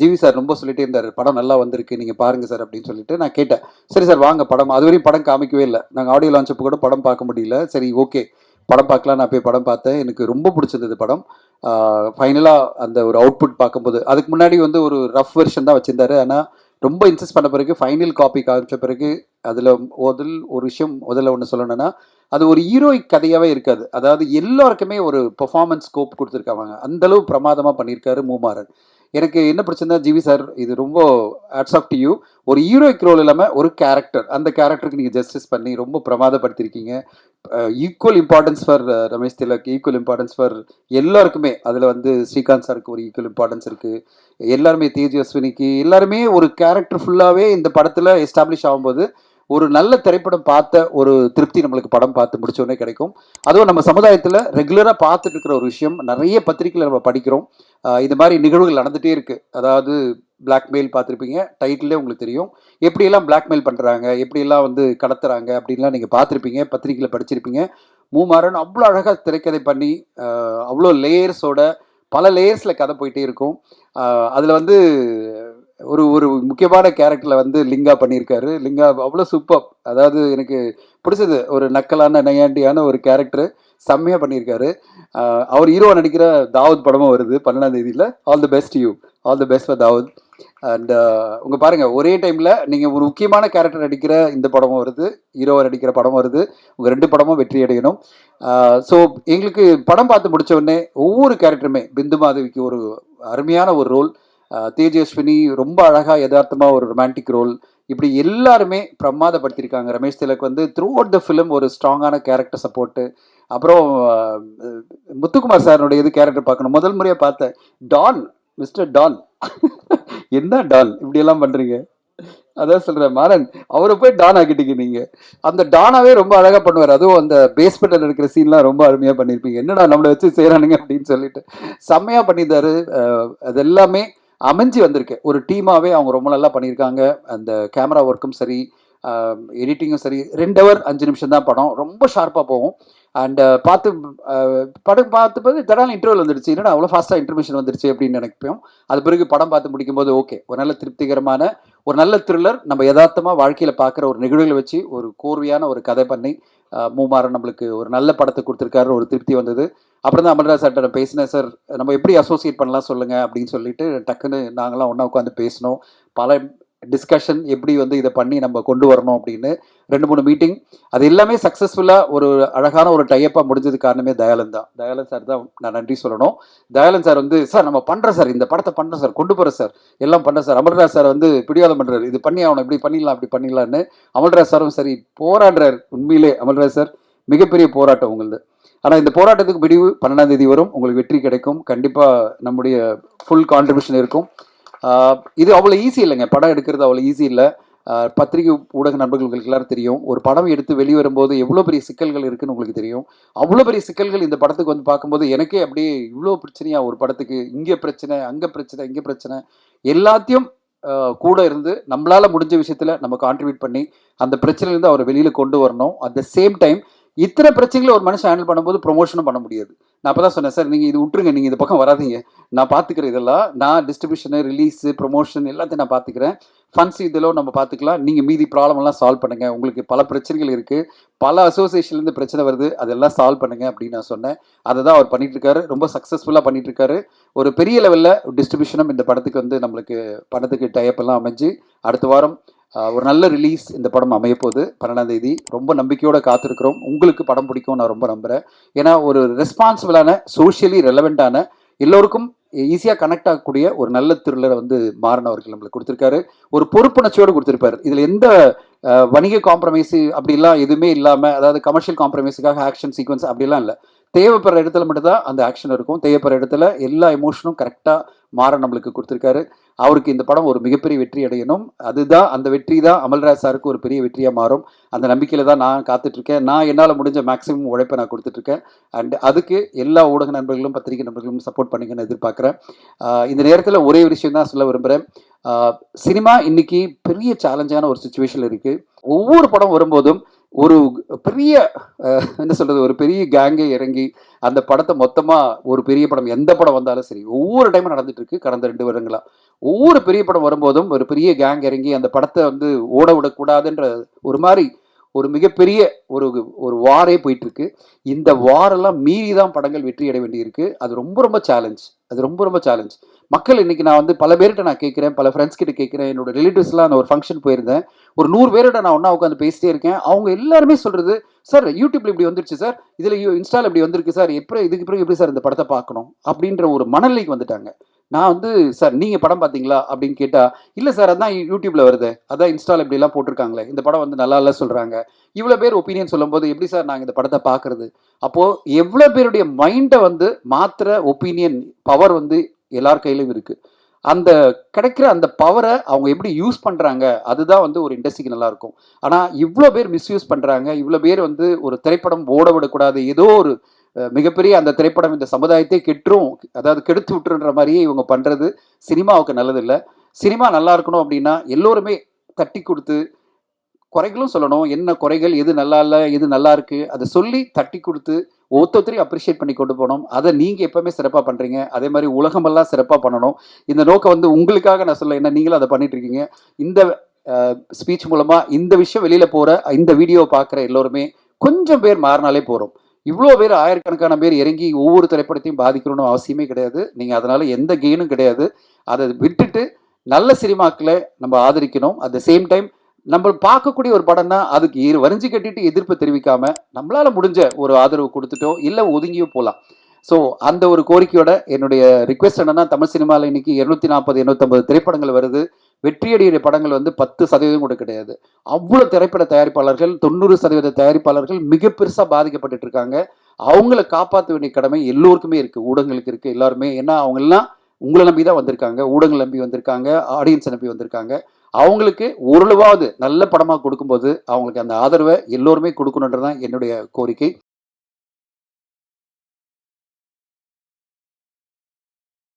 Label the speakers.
Speaker 1: GV sir ரொம்ப சொல்லிட்டே இருந்தார் படம் நல்லா வந்திருக்கு நீங்கள் பாருங்கள் சார் அப்படின்னு சொல்லிட்டு நான் கேட்டேன். சரி சார் வாங்க படம். அது வரையும் படம் காமிக்கவே இல்லை. நாங்கள் ஆடியோ லான்ச் கூட படம் பார்க்க முடியல. சரி ஓகே. படம் பார்க்கலாம் நான் போய் படம் பார்த்தேன். எனக்கு ரொம்ப பிடிச்சிருந்தது படம். ஃபைனலாக அந்த ஒரு அவுட்புட் பார்க்கும்போது அதுக்கு முன்னாடி வந்து ஒரு ரஃப் வெர்ஷன் தான் வச்சுருந்தாரு. ஆனால் ரொம்ப இன்சிஸ்ட் பண்ண பிறகு ஃபைனல் காப்பி காமிச்ச பிறகு அதில் முதல் ஒரு விஷயம் முதல்ல ஒன்று சொல்லணும்னா அது ஒரு ஹீரோயிக் கதையாகவே இருக்காது. அதாவது எல்லாருக்குமே ஒரு பெர்ஃபார்மன்ஸ் ஸ்கோப் கொடுத்துருக்காங்க. அந்தளவு பிரமாதமாக பண்ணியிருக்காரு மூமாறன். எனக்கு என்ன பிரச்சனை ஜிவி சார் இது ரொம்ப ஆட்ஸ் ஆஃப் டு யூ ஒரு ஹீரோயிக் ரோல் இல்லாமல் ஒரு கேரக்டர் அந்த கேரக்டருக்கு நீங்கள் ஜஸ்டிஸ் பண்ணி ரொம்ப பிரமாதப்படுத்திருக்கீங்க. Equal importance for Ramesh Tilak equal importance for எல்லாருக்குமே. அதில் வந்து ஸ்ரீகாந்த் சாருக்கு ஒரு ஈக்குவல் இம்பார்ட்டன்ஸ் இருக்குது எல்லாருமே தேஜஸ்வினிக்கு எல்லாருமே ஒரு கேரக்டர் ஃபுல்லாகவே இந்த படத்தில் எஸ்டாப்ளிஷ் ஆகும்போது ஒரு நல்ல திரைப்படம் பார்த்த ஒரு திருப்தி நம்மளுக்கு படம் பார்த்து முடிச்சோடனே கிடைக்கும். அதுவும் நம்ம சமுதாயத்தில் ரெகுலராக பார்த்துட்டு இருக்கிற ஒரு விஷயம். நிறைய பத்திரிக்கையில் நம்ம படிக்கிறோம். இது மாதிரி நிகழ்வுகள் நடந்துகிட்டே இருக்குது அதாவது பிளாக்மெயில் பார்த்துருப்பீங்க. டைட்டிலே உங்களுக்கு தெரியும். எப்படியெல்லாம் பிளாக்மெயில் பண்ணுறாங்க எப்படியெல்லாம் வந்து கடத்துறாங்க? அப்படின்லாம் நீங்கள் பார்த்துருப்பீங்க. பத்திரிக்கையில் படிச்சிருப்பீங்க. மூமாறன் அவ்வளோ அழகாக திரைக்கதை பண்ணி அவ்வளோ லேயர்ஸோட பல லேயர்ஸில் கதை போயிட்டே இருக்கும். அதில் வந்து ஒரு ஒரு முக்கியமான கேரக்டரில் வந்து லிங்கா பண்ணியிருக்காரு. லிங்கா அவ்வளோ சூப்பர் அதாவது எனக்கு பிடிச்சது. ஒரு நக்கலான நையாண்டியான ஒரு கேரக்டர் செம்மையாக பண்ணியிருக்காரு. அவர் ஹீரோ நடிக்கிற தாவூத் படமும் வருது பன்னெண்டாம் தேதியில். All the best you all the best for Dawood. And உங்கள் பாருங்கள் ஒரே டைமில் நீங்கள் ஒரு முக்கியமான கேரக்டர் நடிக்கிற இந்த படமும் வருது. ஹீரோவை நடிக்கிற படமும் வருது. உங்கள் ரெண்டு படமும் வெற்றி அடையணும். ஸோ எங்களுக்கு படம் பார்த்து முடித்த உடனே ஒவ்வொரு கேரக்டருமே பிந்து மாதவிக்கு ஒரு அருமையான ஒரு ரோல் தேஜஸ்வினி ரொம்ப அழகாக யதார்த்தமாக ஒரு ரொமான்டிக் ரோல் இப்படி எல்லாருமே பிரமாதப்படுத்தியிருக்காங்க. ரமேஷ் திலக் வந்து த்ரூ அவுட் த ஃபிலிம் ஒரு ஸ்ட்ராங்கான கேரக்டர் சப்போர்ட்டு அப்புறம் முத்துக்குமார் சாரனுடைய இது கேரக்டர் பார்க்கணும். முதல் முறையாக பார்த்தேன் டான் மிஸ்டர் டான் என்ன டான் இப்படியெல்லாம் பண்ணுறீங்க அதான் சொல்கிறேன் மாறன் அவரை போய் டான் ஆக்கிட்டீங்க நீங்கள் அந்த டானாவே ரொம்ப அழகாக பண்ணுவார். அதுவும் அந்த பேஸ்மெண்ட்டில் இருக்கிற சீன்லாம் ரொம்ப அருமையாக பண்ணியிருப்பீங்க. என்னடா நம்மளை வச்சு செய்கிறானுங்க அப்படின்னு சொல்லிட்டு. செம்மையாக பண்ணியிருந்தாரு. அதெல்லாமே அது எல்லாமே அமைஞ்சு வந்திருக்கு. ஒரு டீமாகவே அவங்க ரொம்ப நல்லா பண்ணியிருக்காங்க. அந்த கேமரா ஒர்க்கும் சரி எடிட்டிங்கும் சரி ரெண்டு ஹவர் அஞ்சு நிமிஷம் தான் படம். ரொம்ப ஷார்ப்பாக போகும். அண்ட் பார்த்து படம் பார்த்து பார்த்து தடால இன்டர்வல் வந்துடுச்சு. என்னடா அவ்வளோ ஃபாஸ்ட்டாக இன்டர்மிஷன் வந்துருச்சு அப்படின்னு நினைப்போம். அது பிறகு படம் பார்த்து முடிக்கும்போது ஓகே ஒரு நல்ல திருப்திகரமான ஒரு நல்ல த்ரில்லர் நம்ம யதார்த்தமாக வாழ்க்கையில் பார்க்குற ஒரு நிகழ்வுகளை வச்சு ஒரு கோர்வையான ஒரு கதை பண்ணி மூமாறன் நம்மளுக்கு ஒரு நல்ல படத்தை கொடுத்துருக்காரு ஒரு திருப்தி வந்தது. அப்புறம் தான் அமல்ராஜ் சார்ட்ட நான் பேசினேன் சார் நம்ம எப்படி அசோசியேட் பண்ணலாம் சொல்லுங்கள் அப்படின்னு சொல்லிட்டு டக்குன்னு நாங்களாம் ஒன்றா உட்காந்து பேசினோம். பல டிஸ்கஷன் எப்படி வந்து இதை பண்ணி நம்ம கொண்டு வரணும் அப்படின்னு ரெண்டு மூணு மீட்டிங் அது எல்லாமே சக்ஸஸ்ஃபுல்லாக ஒரு அழகான ஒரு டைப்பாக முடிஞ்சது காரணமே தயாலன் தான். தயாலன் சார் தான் நான் நன்றி சொல்லணும். தயாலன் சார் வந்து சார் நம்ம பண்ணுறோம் சார் இந்த படத்தை பண்ணுறோம் சார் கொண்டு போகிறோம் சார் எல்லாம் பண்ணுறோம் சார் அமல்ராஜ் சார் வந்து பிடிவாதம் பண்ணுறாரு இது பண்ணி அவனை இப்படி பண்ணிடலாம். அப்படி பண்ணிடலான்னு அமல்ராஜ் சாரும் சரி போராடுறார். உண்மையிலே அமல்ராஜ் சார் மிகப்பெரிய போராட்டம் உங்களுது. ஆனால் இந்த போராட்டத்துக்கு முடிவு பன்னெண்டாம் தேதி வரும். உங்களுக்கு வெற்றி கிடைக்கும். கண்டிப்பாக நம்முடைய ஃபுல் கான்ட்ரிபியூஷன் இருக்கும். இது அவ்வளோ ஈஸி இல்லைங்க. படம் எடுக்கிறது அவ்வளோ ஈஸி இல்லை. பத்திரிகை ஊடக நண்பர்களுக்கு எல்லாரும் தெரியும். ஒரு படம் எடுத்து வெளிவரும்போது எவ்வளோ பெரிய சிக்கல்கள் இருக்குன்னு உங்களுக்கு தெரியும். அவ்வளோ பெரிய சிக்கல்கள் இந்த படத்துக்கு வந்து பார்க்கும்போது எனக்கே அப்படியே இவ்வளோ பிரச்சனையா ஒரு படத்துக்கு இங்கே பிரச்சனை அங்கே பிரச்சனை இங்கே பிரச்சனை. எல்லாத்தையும் கூட இருந்து நம்மளால் முடிஞ்ச விஷயத்தில் நம்ம கான்ட்ரிபியூட் பண்ணி அந்த பிரச்சனையிலேருந்து அவரை வெளியில் கொண்டு வரணும். அட் த சேம் டைம் இத்தனை பிரச்சனைகளை ஒரு மனுஷன் ஹேண்டில் பண்ணும்போது ப்ரொமோஷனும் பண்ண முடியாது. நான் அப்போ தான் சொன்னேன் சார் நீங்கள் இது விட்டுருங்க நீங்கள் இந்த பக்கம் வராதீங்க. நான் பார்த்துக்கிறேன் இதெல்லாம் நான் டிஸ்ட்ரிபியூஷனு ரிலீஸு ப்ரொமோஷன் எல்லாத்தையும் நான் பார்த்துக்கிறேன் ஃபண்ட்ஸ் இதெல்லாம் நம்ம பார்த்துக்கலாம் நீங்கள் மீதி ப்ராப்ளம்லாம் சால்வ் பண்ணுங்கள் உங்களுக்கு பல பிரச்சனைகள் இருக்குது பல அசோசியேஷன்லேருந்து பிரச்சனை வருது. அதெல்லாம் சால்வ் பண்ணுங்க அப்படின்னு நான் சொன்னேன். அதை தான் அவர் பண்ணிகிட்டு இருக்காரு. ரொம்ப சக்ஸஸ்ஃபுல்லாக பண்ணிகிட்டு இருக்காரு. ஒரு பெரிய லெவலில் டிஸ்ட்ரிபியூஷனும் இந்த படத்துக்கு வந்து நம்மளுக்கு படத்துக்கு டைப் எல்லாம் அமைஞ்சு அடுத்த வாரம் ஒரு நல்ல ரிலீஸ் இந்த படம் அமையப்போகுது. பன்னெண்டாம் தேதி. ரொம்ப நம்பிக்கையோட காத்திருக்கிறோம். உங்களுக்கு படம் பிடிக்கும் நான் ரொம்ப நம்புகிறேன் ஏன்னா ஒரு ரெஸ்பான்சிபிளான சோஷியலி ரெலவெண்ட்டான எல்லோருக்கும் ஈஸியாக கனெக்ட் ஆகக்கூடிய ஒரு நல்ல திருளரை வந்து மாறன் அவர்கள் நம்மளுக்கு கொடுத்துருக்காரு. ஒரு பொறுப்புணர்ச்சியோடு கொடுத்துருப்பாரு. இதில் எந்த வணிக காம்ப்ரமைஸு அப்படிலாம் எதுவுமே இல்லாமல் அதாவது கமர்ஷியல் காம்ப்ரமைஸுக்காக ஆக்ஷன் சீக்வன்ஸ் அப்படிலாம் இல்லை. தேவைப்படுற இடத்துல மட்டும்தான் அந்த ஆக்ஷன் இருக்கும். தேவைப்படுற இடத்துல எல்லா எமோஷனும் கரெக்டாக மாற நம்மளுக்கு கொடுத்துருக்காரு. அவருக்கு இந்த படம் ஒரு மிகப்பெரிய வெற்றி அடையணும். அதுதான் அந்த வெற்றி தான் அமல்ராஜ் சாருக்கு ஒரு பெரிய வெற்றியாக மாறும். அந்த நம்பிக்கையில் தான் நான் காத்துட்ருக்கேன். நான் என்னால் முடிஞ்ச மேக்ஸிமம் உழைப்பை நான் கொடுத்துட்ருக்கேன். அண்ட் அதுக்கு எல்லா ஊடக நண்பர்களும் பத்திரிகை நண்பர்களும் சப்போர்ட் பண்ணுங்கன்னு எதிர்பார்க்குறேன். இந்த நேரத்தில் ஒரே விஷயம் தான் சொல்ல விரும்புகிறேன் சினிமா இன்னைக்கு பெரிய சேலஞ்சான ஒரு சுச்சுவேஷனில் இருக்குது ஒவ்வொரு படம் வரும்போதும் ஒரு பெரிய என்ன சொல்றது ஒரு பெரிய கேங்கே இறங்கி அந்த படத்தை மொத்தமாக ஒரு பெரிய படம் எந்த படம் வந்தாலும் சரி ஒவ்வொரு டைமும் நடந்துட்டு இருக்கு கடந்த ரெண்டு வருடங்களா. ஒவ்வொரு பெரிய படம் வரும்போதும் ஒரு பெரிய கேங் இறங்கி அந்த படத்தை வந்து ஓட விடக்கூடாதுன்ற ஒரு மாதிரி ஒரு மிகப்பெரிய ஒரு ஒரு வாரே போயிட்டு இருக்கு. இந்த வாரெல்லாம் மீறி தான் படங்கள் வெற்றி அடைய வேண்டியிருக்கு. அது ரொம்ப ரொம்ப சேலஞ்ச் அது ரொம்ப ரொம்ப சேலஞ்ச் மக்கள் இன்னைக்கு நான் வந்து பல பேர்கிட்ட நான் கேட்குறேன் பல ஃப்ரெண்ட்ஸ் கிட்ட கேட்குறேன். என்னோட ரிலேட்டிவ்ஸ்லாம் நான் ஒரு ஃபங்க்ஷன் போயிருந்தேன். ஒரு நூறு பேரோட நான் ஒன்றா உட்காந்து பேசிட்டே இருக்கேன். அவங்க எல்லாருமே சொல்றது சார் யூடியூப்ல இப்படி வந்துருச்சு சார் இதில் இன்ஸ்டால இப்படி வந்திருக்கு சார் எப்படி இதுக்கு பிறகு எப்படி சார் இந்த படத்தை பார்க்கணும்? அப்படின்ற ஒரு மனநிலைக்கு வந்துட்டாங்க. நான் வந்து சார் நீங்கள் படம் பார்த்தீங்களா? அப்படின்னு கேட்டால் இல்லை சார் அதான் யூடியூப்பில் வருது. அதான் இன்ஸ்டால் இப்படிலாம் போட்டிருக்காங்களே. இந்த படம் வந்து நல்லா இல்லை சொல்கிறாங்க இவ்வளோ பேர் ஒப்பீனியன் சொல்லும்போது எப்படி சார் நாங்கள் இந்த படத்தை பார்க்குறது? அப்போது எவ்வளோ பேருடைய மைண்டை வந்து மாத்திர ஒப்பீனியன் பவர் வந்து எல்லார் கையிலும் இருக்குது அந்த கிடைக்கிற அந்த பவரை அவங்க எப்படி யூஸ் பண்ணுறாங்க அதுதான் வந்து ஒரு இண்டஸ்ட்ரிக்கு நல்லாயிருக்கும் ஆனால் இவ்வளோ பேர் மிஸ்யூஸ் பண்ணுறாங்க இவ்வளோ பேர் வந்து ஒரு திரைப்படம் ஓட விடக்கூடாது ஏதோ ஒரு மிகப்பெரிய அந்த திரைப்படம் இந்த சமுதாயத்தை கெட்டுரும் அதாவது கெடுத்து விட்டுருன்ற மாதிரியே இவங்க பண்ணுறது சினிமாவுக்கு நல்லதில்லை. சினிமா நல்லா இருக்கணும் அப்படின்னா எல்லோருமே தட்டி கொடுத்து குறைகளும் சொல்லணும். என்ன குறைகள் எது நல்லா இல்லை எது நல்லா இருக்குது அதை சொல்லி தட்டி கொடுத்து ஒவ்வொருத்தரையும் அப்ரிஷியேட் பண்ணி கொண்டு போகணும். அதை நீங்கள் எப்போவுமே சிறப்பாக பண்ணுறீங்க அதே மாதிரி உலகமெல்லாம் சிறப்பாக பண்ணணும். இந்த நோக்கம் வந்து உங்களுக்காக நான் சொல்ல என்ன நீங்களும் அதை பண்ணிட்டு இருக்கீங்க. இந்த ஸ்பீச் மூலமாக இந்த விஷயம் வெளியில் போகிற இந்த வீடியோவை பார்க்குற எல்லோருமே கொஞ்சம் பேர் மாறினாலே போகிறோம் இவ்வளோ பேர் ஆயிரக்கணக்கான பேர் இறங்கி ஒவ்வொரு திரைப்படத்தையும் பாதிக்கணும்னு அவசியமே கிடையாது. நீங்கள் அதனால் எந்த கெயினும் கிடையாது. அதை விட்டுட்டு நல்ல சினிமாக்களை நம்ம ஆதரிக்கணும். அட் த சேம் டைம் நம்ம பார்க்கக்கூடிய ஒரு படம்னா அதுக்கு இரு வரிஞ்சு கட்டிட்டு எதிர்ப்பு தெரிவிக்காம நம்மளால முடிஞ்ச ஒரு ஆதரவு கொடுத்துட்டோ இல்லை ஒதுங்கியோ போகலாம் ஸோ அந்த ஒரு கோரிக்கையோட என்னுடைய ரிக்வெஸ்ட் என்னன்னா தமிழ் சினிமாவில் இன்னைக்கு இருநூத்தி நாற்பது இருநூத்தம்பது திரைப்படங்கள் வருது. வெற்றியடைய படங்கள் வந்து பத்து சதவீதம் கூட கிடையாது. அவ்வளோ திரைப்பட தயாரிப்பாளர்கள் தொண்ணூறு சதவீத தயாரிப்பாளர்கள் மிக பெருசாக பாதிக்கப்பட்டு இருக்காங்க. அவங்கள காப்பாற்ற வேண்டிய கடமை எல்லோருக்குமே இருக்கு ஊடகங்களுக்கு இருக்கு எல்லாருமே. ஏன்னா அவங்கெல்லாம் உங்களை நம்பி தான் வந்திருக்காங்க ஊடகங்கள் நம்பி வந்திருக்காங்க ஆடியன்ஸ் நம்பி வந்திருக்காங்க. அவங்களுக்கு ஓரளவாவது நல்ல படமாக கொடுக்கும்போது அவங்களுக்கு அந்த ஆதரவை எல்லோருமே கொடுக்கணுன்றது தான் என்னுடைய கோரிக்கை.